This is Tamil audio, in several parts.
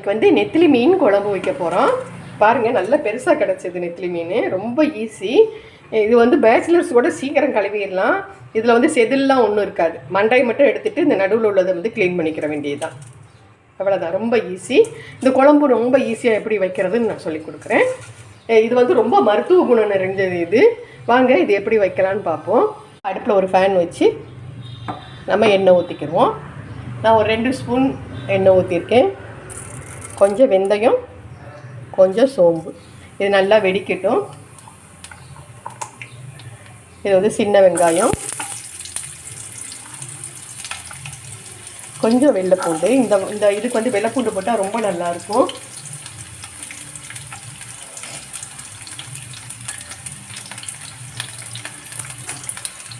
இன்றைக்கி வந்து நெத்திலி மீன் குழம்பு வைக்க போகிறோம் பாருங்கள் நல்லா பெருசாக கிடச்சிது நெத்திலி மீன். ரொம்ப ஈஸி இது வந்து பேச்சுலர்ஸ் கூட சீக்கிரம் கழுவிடலாம். இதில் வந்து செதில்லாம் ஒன்றும் இருக்காது. மண்டையை மட்டும் எடுத்துகிட்டு இந்த நடுவில் உள்ளதை வந்து க்ளீன் பண்ணிக்கிற வேண்டியதுதான். அவ்வளோதான் ரொம்ப ஈஸி இந்த குழம்பு ரொம்ப ஈஸியாக எப்படி வைக்கிறதுன்னு நான் சொல்லி கொடுக்குறேன். இது வந்து ரொம்ப மருத்துவ குணம் நிறைஞ்சது இது. வாங்க இது எப்படி வைக்கலான்னு பார்ப்போம். அடுப்பில் ஒரு ஃபேன் வச்சு நம்ம எண்ணெய் ஊற்றிக்கிடுவோம் நான் ஒரு ரெண்டு ஸ்பூன் எண்ணெய் ஊற்றிருக்கேன் கொஞ்சம் வெந்தயம் கொஞ்சம் சோம்பு. இது நல்லா வெடிக்கட்டும். இது வந்து சின்ன வெங்காயம். கொஞ்சம் வெள்ளைப்பூண்டு. இந்த இந்த இதுக்கு வந்து வெள்ளைப்பூண்டு போட்டால் ரொம்ப நல்லாயிருக்கும்.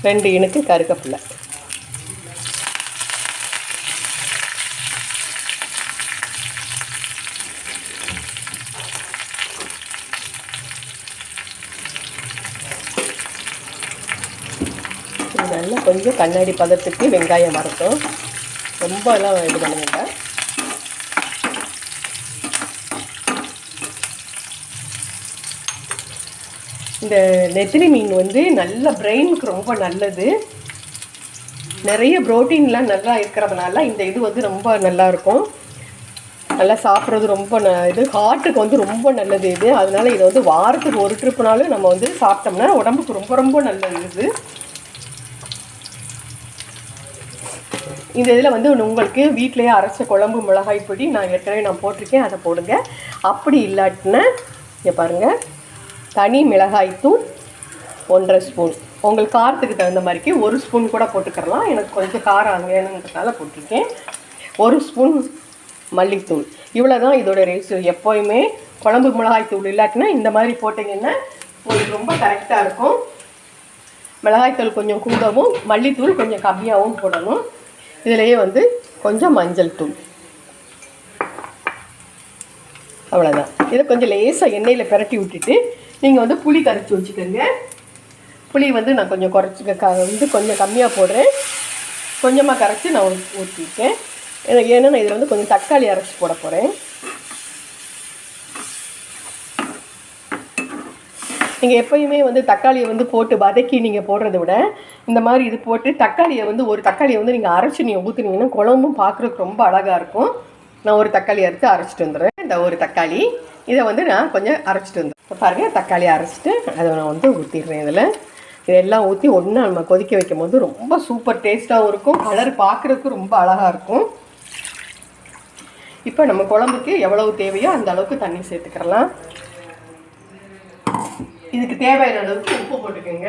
ரெண்டு இனுக்கு கருகப்பில்லை இது நல்லா கொஞ்சம் கண்ணாடி பதத்துக்கு வெங்காயம் வரட்டும் ரொம்ப எல்லாம் இது பண்ண வேண்டாம் இந்த நெத்திலி மீன் வந்து நல்ல பிரெயினுக்கு ரொம்ப நல்லது. நிறைய ப்ரோட்டீன்லாம் நல்லா இருக்கிறதுனால இந்த இது வந்து ரொம்ப நல்லா இருக்கும் நல்லா சாப்பிட்றது ரொம்ப ந இது ஹார்ட்டுக்கு வந்து ரொம்ப நல்லது இது. அதனால் இது வந்து வாரத்துக்கு ஒரு ட்ரிப்புனாலும் நம்ம வந்து சாப்பிட்டோம்னா உடம்புக்கு ரொம்ப ரொம்ப நல்லது இது. இந்த இதில் வந்து உங்களுக்கு வீட்டிலேயே அரைச்ச குழம்பு மிளகாய் பொடி நான் ஏற்கனவே நான் போட்டிருக்கேன் அதை போடுங்க. அப்படி இல்லாட்டினா இங்கே பாருங்கள் தனி மிளகாய் தூள் ஒன்றரை ஸ்பூன். உங்களுக்கு காரத்துக்கு தகுந்த மாதிரிக்கு ஒரு ஸ்பூன் கூட போட்டுக்கிறலாம். எனக்கு கொஞ்சம் காரம் வேணுங்கிறதுனால போட்டிருக்கேன். ஒரு ஸ்பூன் மல்லித்தூள். இவ்வளோ தான் இதோட ரேஷியோ எப்போயுமே குழம்பு மிளகாய் தூள் இல்லாட்டினா இந்த மாதிரி போட்டிங்கன்னா உங்களுக்கு ரொம்ப கரெக்டாக இருக்கும். மிளகாய்த்தூள் கொஞ்சம் கூடவும் மல்லித்தூள் கொஞ்சம் கம்மியாகவும் போடணும். இதிலேயே வந்து கொஞ்சம் மஞ்சள் தூள். அவ்வளோதான் இதை கொஞ்சம் லேசாக எண்ணெயில் பிரட்டி விட்டுட்டு நீங்கள் வந்து புளி கரைச்சி வச்சுக்கோங்க. புளி வந்து நான் கொஞ்சம் குறைச்சி க வந்து கொஞ்சம் கம்மியாக போடுறேன். கொஞ்சமாக கரைச்சி நான் ஊற்றிருக்கேன் ஏன்னா நான் இதில் வந்து கொஞ்சம் தக்காளி அரைச்சி போட போகிறேன் நீங்கள் எப்பயுமே வந்து தக்காளியை வந்து போட்டு வதக்கி நீங்கள் போடுறத விட இந்த மாதிரி இது போட்டு தக்காளியை வந்து ஒரு தக்காளியை வந்து நீங்கள் அரைச்சி நீங்கள் ஊற்றுனீங்கன்னா குழம்பும் பார்க்குறதுக்கு ரொம்ப அழகாக இருக்கும். நான் ஒரு தக்காளி அறுத்து அரைச்சிட்டு வந்துடுறேன். இந்த ஒரு தக்காளி. இதை வந்து நான் கொஞ்சம் அரைச்சிட்டு வந்துடுறேன். இப்போ பாருங்கள் தக்காளி அரைச்சிட்டு அதை நான் வந்து ஊற்றிடுறேன் இதில். இதெல்லாம் ஊற்றி ஒன்றா நம்ம கொதிக்க வைக்கும் போது ரொம்ப சூப்பர் டேஸ்ட்டாகவும் இருக்கும். கலர் பார்க்குறதுக்கு ரொம்ப அழகாக இருக்கும். இப்போ நம்ம குழம்புக்கு எவ்வளவு தேவையோ அந்த அளவுக்கு தண்ணி சேர்த்துக்கிறலாம். இதுக்கு தேவையான அளவுக்கு உப்பு போட்டுக்கோங்க.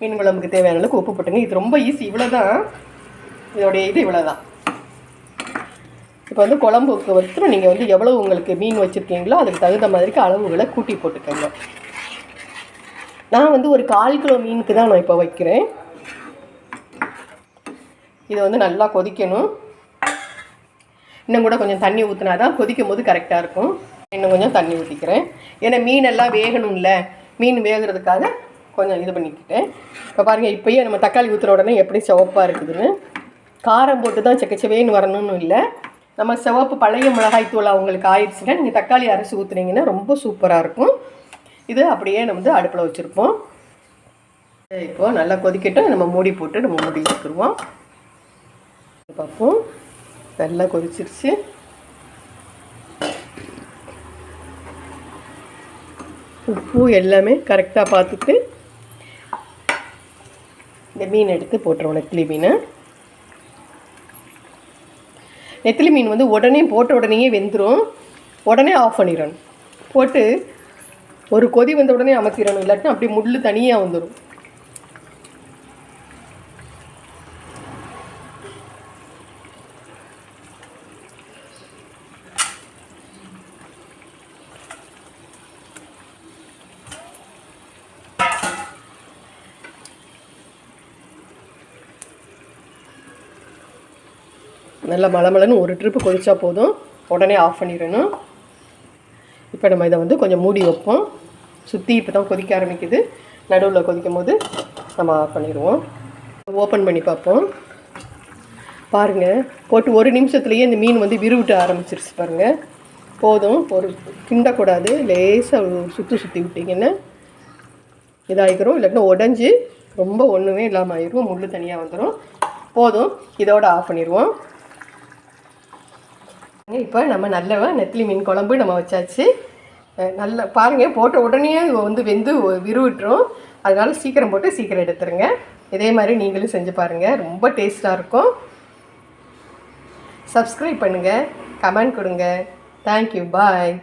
மீன் குழம்புக்கு தேவையான அளவுக்கு உப்பு போட்டுங்க இது ரொம்ப ஈஸி இவ்வளோ தான் இதோடைய இது இவ்வளோ தான் இப்போ வந்து குழம்புக்கு வந்து நீங்கள் வந்து எவ்வளோ உங்களுக்கு மீன் வச்சுருக்கீங்களோ அதுக்கு தகுந்த மாதிரிக்கு அளவுகளை கூட்டி போட்டுக்கோங்க. நான் வந்து ஒரு கால் கிலோ மீனுக்கு தான் நான் இப்போ வைக்கிறேன். இதை வந்து நல்லா கொதிக்கணும். இன்னும் கூட கொஞ்சம் தண்ணி ஊற்றினா தான் கொதிக்கும் போது கரெக்டாக இருக்கும். இன்னும் கொஞ்சம் தண்ணி ஊற்றிக்கிறேன் ஏன்னா மீனெல்லாம் வேகணும்ல. மீன் வேகிறதுக்காக கொஞ்சம் இது பண்ணிக்கிட்டேன். இப்போ பாருங்கள் இப்போயே நம்ம தக்காளி ஊற்றுற உடனே எப்படி சிவப்பாக இருக்குதுன்னு. காரம் போட்டு தான் செக்கச்சவேன்னு வரணும்னு இல்லை. நம்ம சிவப்பு பழைய மிளகாய் தூள் அவங்களுக்கு ஆயிடுச்சுன்னா நீங்கள் தக்காளி அரைச்சி ஊற்றுனீங்கன்னா ரொம்ப சூப்பராக இருக்கும். இது அப்படியே நம்ம வந்து அடுப்பில் வச்சுருப்போம். இப்போது நல்லா கொதிக்கட்டும். நம்ம மூடி போட்டு நம்ம மூடி வச்சுருவோம். பார்ப்போம். நல்லா கொதிச்சிருச்சு. உப்பு எல்லாமே கரெக்டாக பார்த்துட்டு இந்த மீன் எடுத்து போட்டுருவோம் நெத்திலி மீனை. நெத்திலி மீன் வந்து உடனே போட்ட உடனேயே வெந்துடும் உடனே ஆஃப் பண்ணிடணும் போட்டு ஒரு கொதி வந்த உடனே அமர்த்திடணும் இல்லாட்டினா அப்படியே முள் தனியாக வந்துடும் நல்லா மலமலன்னு ஒரு ட்ரிப்பு கொதிச்சா போதும். உடனே ஆஃப் பண்ணிடணும். இப்போ நம்ம இதை வந்து கொஞ்சம் மூடி வைப்போம். சுற்றி இப்போ தான் கொதிக்க ஆரம்பிக்குது. நடுவில் கொதிக்கும் போது நம்ம ஆஃப் பண்ணிடுவோம். ஓப்பன் பண்ணி பார்ப்போம். பாருங்கள் போட்டு ஒரு நிமிஷத்துலேயே இந்த மீன் வந்து விருவிட்டு ஆரம்பிச்சிருச்சு பாருங்கள் போதும் ஒரு கிண்டக்கூடாது. லேசாக சுற்றி சுற்றி விட்டிங்கன்னா இதாகிக்கிறோம் இல்லாட்டினா உடஞ்சி ரொம்ப ஒன்றுமே இல்லாமல் ஆயிரும். முள் தனியாக வந்துடும் போதும் இதோட ஆஃப் பண்ணிடுவோம். இப்போ நம்ம நல்ல நெத்திலி மீன் குழம்பு நம்ம வச்சாச்சு. நல்ல பாருங்கள் போட்ட உடனே வந்து வெந்து விருவிட்டுரும் அதனால் சீக்கிரம் போட்டு சீக்கிரம் எடுத்துருங்க. இதே மாதிரி நீங்களும் செஞ்சு பாருங்கள் ரொம்ப டேஸ்ட்டாக இருக்கும். சப்ஸ்கிரைப் பண்ணுங்கள் கமெண்ட் கொடுங்க. Thank you bye